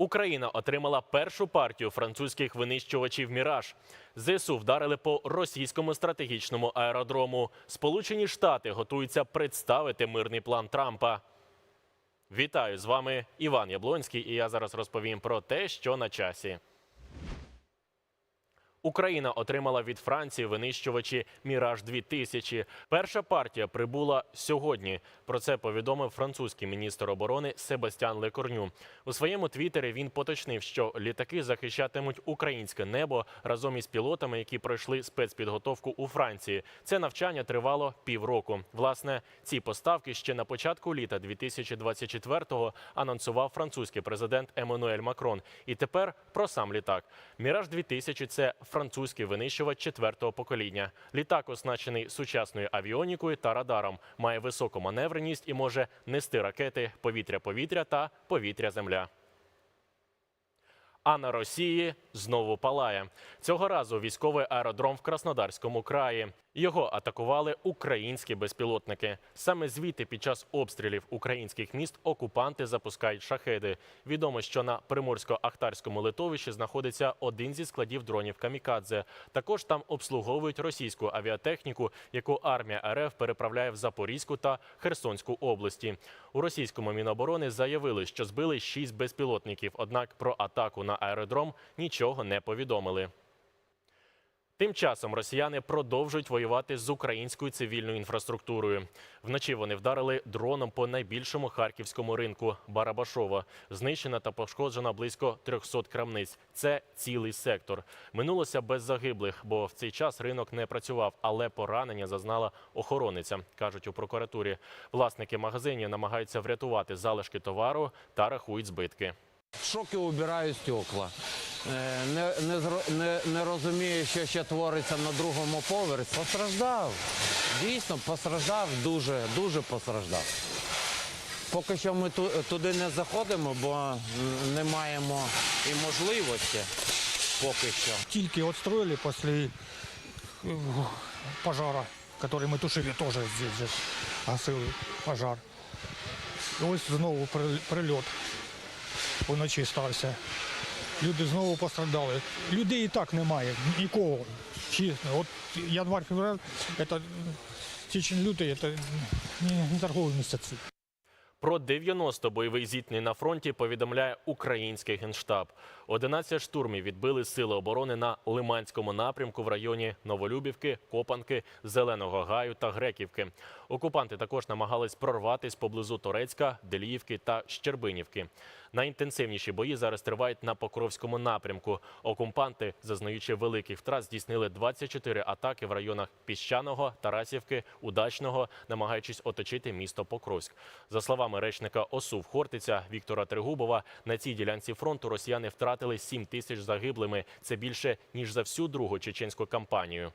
Україна отримала першу партію французьких винищувачів Міраж. ЗСУ вдарили по російському стратегічному аеродрому. Сполучені Штати готуються представити мирний план Трампа. Вітаю з вами Іван Яблонський, і я зараз розповім про те, що на часі. Україна отримала від Франції винищувачі Міраж 2000 Перша партія прибула сьогодні. Про це повідомив французький міністр оборони Себастьян Лекорню. У своєму твіттері він поточнив, що літаки захищатимуть українське небо разом із пілотами, які пройшли спецпідготовку у Франції. Це навчання тривало півроку. Власне, ці поставки ще на початку літа 2024-го анонсував французький президент Еммануель Макрон. І тепер про сам літак. Міраж 2000 – це французький винищувач четвертого покоління. Літак оснащений сучасною авіонікою та радаром, має високу маневреність і може нести ракети повітря-повітря та повітря-земля. А на Росії знову палає. Цього разу військовий аеродром в Краснодарському краї. Його атакували українські безпілотники. Саме звідти під час обстрілів українських міст окупанти запускають шахеди. Відомо, що на Приморсько-Ахтарському литовищі знаходиться один зі складів дронів Камікадзе. Також там обслуговують російську авіатехніку, яку армія РФ переправляє в Запорізьку та Херсонську області. У російському міноборони заявили, що збили шість безпілотників. Однак про атаку на аеродром нічого не повідомили. Тим часом росіяни продовжують воювати з українською цивільною інфраструктурою. Вночі вони вдарили дроном по найбільшому харківському ринку Барабашова. Знищена та пошкоджена близько 300 крамниць. Це цілий сектор. Минулося без загиблих, бо в цей час ринок не працював, але поранення зазнала охорониця, кажуть у прокуратурі. Власники магазинів намагаються врятувати залишки товару та рахують збитки. В шокі убираю стекла. Е, Не, не, зро- не, не розумію, що ще твориться на другому поверсі. Постраждав. Дійсно, постраждав дуже, дуже постраждав. Поки що ми ту- туди не заходимо, бо м, не маємо і можливості поки що. Тільки отстроили после э, пожара, который мы тушили тоже здесь же, гасили пожар. І ось знову при- прильот уночі стався. Люди знову пострадали. Людей і так немає, нікого. Чесно. От январь, февраль, це січень лютий, це не, торгові місяці. Про 90 бойових зіткнень на фронті повідомляє український генштаб. 11 штурмів відбили сили оборони на Лиманському напрямку в районі Новолюбівки, Копанки, Зеленого Гаю та Греківки. Окупанти також намагались прорватись поблизу Торецька, Деліївки та Щербинівки. Найінтенсивніші бої зараз тривають на Покровському напрямку. Окупанти, зазнаючи великих втрат, здійснили 24 атаки в районах Піщаного, Тарасівки, Удачного, намагаючись оточити місто Покровськ. За словами речника ОСУВ Хортиця Віктора Тригубова, на цій ділянці фронту росіяни втратили 7 тисяч загиблими. Це більше ніж за всю другу чеченську кампанію.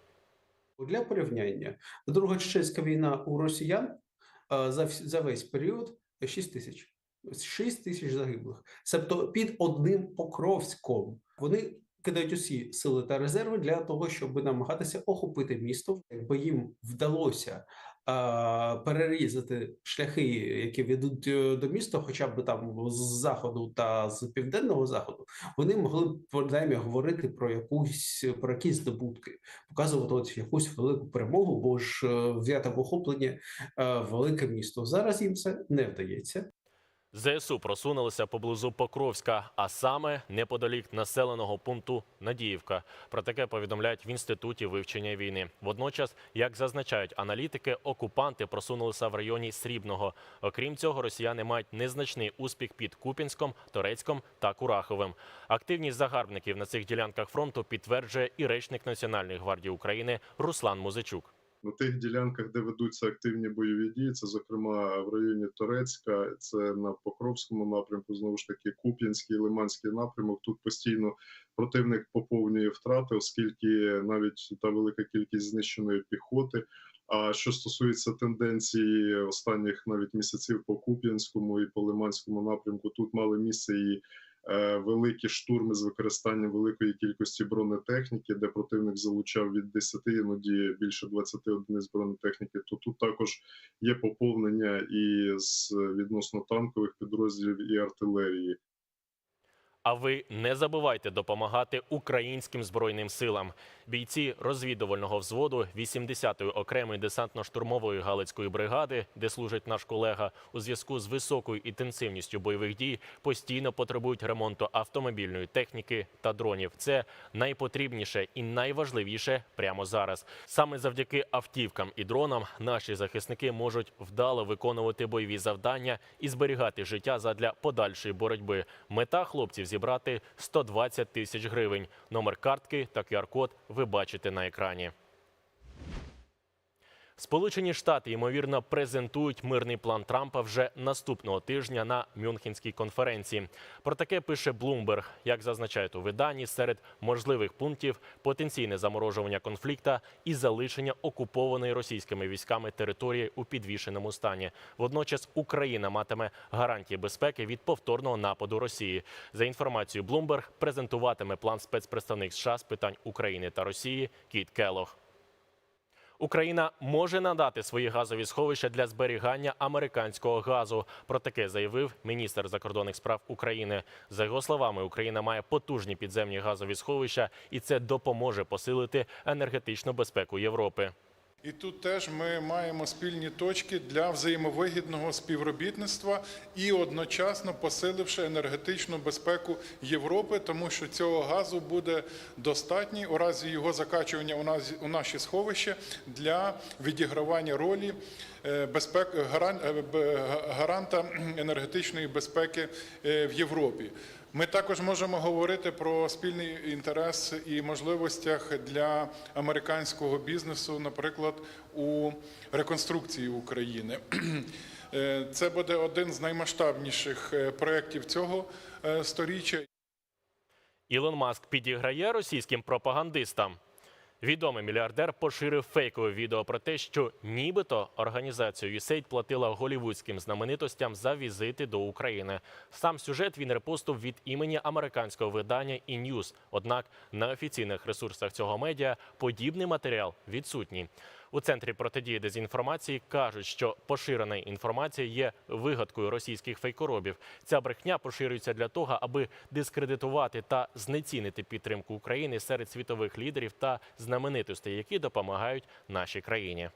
Для порівняння, Друга чеченська війна у росіян е, за, весь період 6 тисяч. 6 тисяч загиблих. Тобто під одним Покровськом вони кидають усі сили та резерви для того, щоб намагатися охопити місто. Якби їм вдалося перерізати шляхи, які ведуть е, до міста, хоча б там з заходу та з південного заходу, вони могли б принаймні говорити про якусь про якісь здобутки показувати от якусь велику перемогу, бо ж е, взяти в охоплення е, велике місто. Зараз їм це не вдається. ЗСУ просунулися поблизу Покровська, а саме неподалік населеного пункту Надіївка. Про таке повідомляють в інституті вивчення війни. Водночас, як зазначають аналітики, окупанти просунулися в районі Срібного. Окрім цього, росіяни мають незначний успіх під Купінськом, Торецьком та Кураховим. Активність загарбників на цих ділянках фронту підтверджує і речник Національної гвардії України Руслан Музичук. На тих ділянках, де ведуться активні бойові дії, це зокрема в районі Торецька, це на Покровському напрямку, знову ж таки, Куп'янський, Лиманський напрямок. Тут постійно противник поповнює втрати, оскільки навіть та велика кількість знищеної піхоти. А що стосується тенденції останніх навіть місяців по Куп'янському і по Лиманському напрямку, тут мали місце і великі штурми з використанням великої кількості бронетехніки, де противник залучав від 10, іноді більше 20 одиниць бронетехніки. То тут також є поповнення і з відносно танкових підрозділів і артилерії. А ви не забувайте допомагати українським збройним силам. Бійці розвідувального взводу 80-ї окремої десантно-штурмової галицької бригади, де служить наш колега, у зв'язку з високою інтенсивністю бойових дій постійно потребують ремонту автомобільної техніки та дронів. Це найпотрібніше і найважливіше прямо зараз. Саме завдяки автівкам і дронам наші захисники можуть вдало виконувати бойові завдання і зберігати життя задля подальшої боротьби. Мета хлопців зібрати 120 тисяч гривень. Номер картки та QR-код ви бачите на екрані. Сполучені Штати ймовірно презентують мирний план Трампа вже наступного тижня на Мюнхенській конференції. Про таке пише Bloomberg. Як зазначають у виданні, серед можливих пунктів потенційне заморожування конфлікта і залишення окупованої російськими військами території у підвішеному стані. Водночас Україна матиме гарантії безпеки від повторного нападу Росії. За інформацією Bloomberg, презентуватиме план спецпредставник США з питань України та Росії Кіт Келох. Україна може надати свої газові сховища для зберігання американського газу. Про таке заявив міністр закордонних справ України. За його словами, Україна має потужні підземні газові сховища, і це допоможе посилити енергетичну безпеку Європи. І тут теж ми маємо спільні точки для взаємовигідного співробітництва і одночасно посиливши енергетичну безпеку Європи, тому що цього газу буде достатньо у разі його закачування у наші сховища для відігравання ролі е, безпек е, гаранта енергетичної безпеки е, в Європі. Ми також можемо говорити про спільний інтерес і можливостях для американського бізнесу, наприклад, у реконструкції України. Це буде один з наймасштабніших проєктів цього сторіччя. Ілон Маск підіграє російським пропагандистам. Відомий мільярдер поширив фейкове відео про те, що нібито організація USAID платила голівудським знаменитостям за візити до України. Сам сюжет він репостив від імені американського видання E-News. Однак на офіційних ресурсах цього медіа подібний матеріал відсутній. У центрі протидії дезінформації кажуть, що поширена інформація є вигадкою російських фейкоробів. Ця брехня поширюється для того, аби дискредитувати та знецінити підтримку України серед світових лідерів та знаменитостей, які допомагають нашій країні.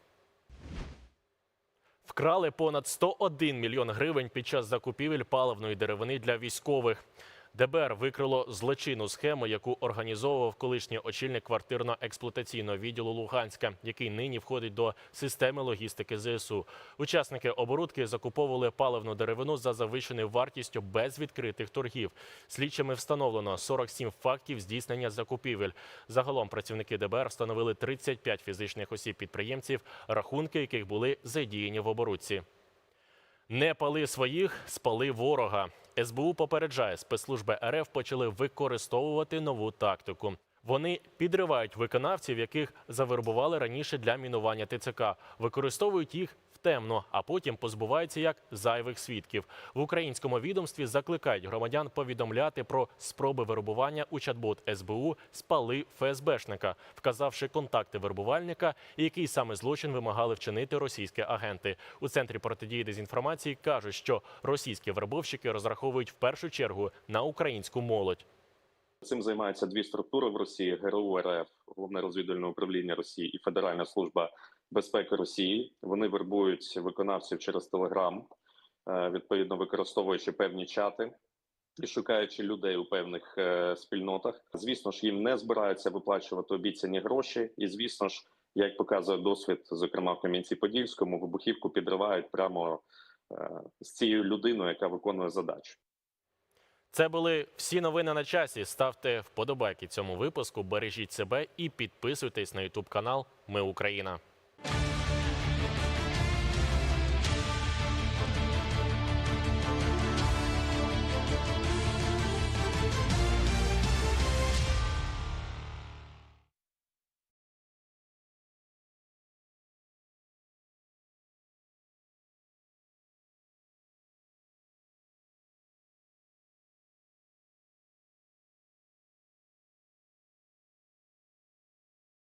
Вкрали понад 101 мільйон гривень під час закупівель паливної деревини для військових. ДБР викрило злочинну схему, яку організовував колишній очільник квартирно-експлуатаційного відділу Луганська, який нині входить до системи логістики ЗСУ. Учасники оборудки закуповували паливну деревину за завищеною вартістю без відкритих торгів. Слідчими встановлено 47 фактів здійснення закупівель. Загалом працівники ДБР встановили 35 фізичних осіб-підприємців, рахунки яких були задіяні в оборудці. Не пали своїх, спали ворога. СБУ попереджає, спецслужби РФ почали використовувати нову тактику. Вони підривають виконавців, яких завербували раніше для мінування ТЦК, використовують їх втемно, а потім позбуваються як зайвих свідків. В українському відомстві закликають громадян повідомляти про спроби вербування у чат-бот СБУ спали ФСБшника, вказавши контакти вербувальника, який саме злочин вимагали вчинити російські агенти. У центрі протидії дезінформації кажуть, що російські вербовщики розраховують в першу чергу на українську молодь. Цим займаються дві структури в Росії: ГРУ РФ, головне розвідувальне управління Росії і Федеральна служба безпеки Росії. Вони вербують виконавців через Телеграм, відповідно використовуючи певні чати і шукаючи людей у певних е, спільнотах. Звісно ж, їм не збираються виплачувати обіцяні гроші, і звісно ж, як показує досвід, зокрема в Кам'янці-Подільському, вибухівку підривають прямо е, з цією людиною, яка виконує задачу. Це були всі новини на часі. Ставте вподобайки цьому випуску, бережіть себе і підписуйтесь на Ютуб канал Ми Україна.